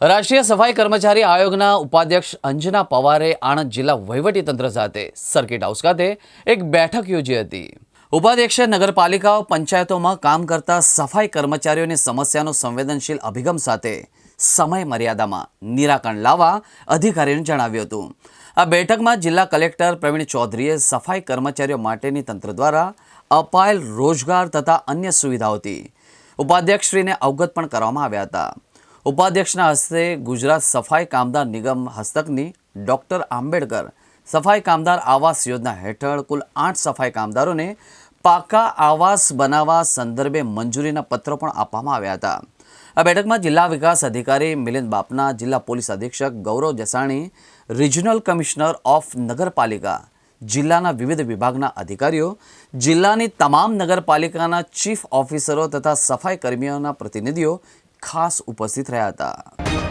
રાષ્ટ્રીય સફાઈ કર્મચારી આયોગના ઉપાધ્યક્ષ અંજના પવારે આણંદ જિલ્લા વહીવટીતંત્ર સાથે સર્કિટ હાઉસ ખાતે એક બેઠક યોજી હતી. ઉપાધ્યક્ષે નગરપાલિકાઓ પંચાયતોમાં કામ કરતા સફાઈ કર્મચારીઓની સમસ્યાનો સંવેદનશીલ અભિગમ સાથે સમય મર્યાદામાં નિરાકરણ લાવવા અધિકારીઓને જણાવ્યું હતું. આ બેઠકમાં જિલ્લા કલેક્ટર પ્રવીણ ચૌધરીએ સફાઈ કર્મચારીઓ માટેની તંત્ર દ્વારા અપાયેલ રોજગાર તથા અન્ય સુવિધાઓથી ઉપાધ્યક્ષશ્રીને અવગત પણ કરવામાં આવ્યા હતા. ઉપાધ્યક્ષના હસ્તે ગુજરાત સફાઈ કામદાર નિગમ હસ્તકની ડૉક્ટર આંબેડકર સફાઈ કામદાર આવાસ યોજના હેઠળ કુલ આઠ સફાઈ કામદારોને પાકા આવાસ બનાવવા સંદર્ભે મંજૂરીના પત્રો પણ આપવામાં આવ્યા હતા. આ બેઠકમાં જિલ્લા વિકાસ અધિકારી મિલિંદ બાપના, જિલ્લા પોલીસ અધિક્ષક Gaurav Jasani, regional commissioner of નગરપાલિકા, જિલ્લાના વિવિધ વિભાગના અધિકારીઓ, જિલ્લાની તમામ નગરપાલિકાના ચીફ ઓફિસરો તથા સફાઈ કર્મીઓના પ્રતિનિધિઓ ખાસ ઉપસ્થિત રહ્યા હતા.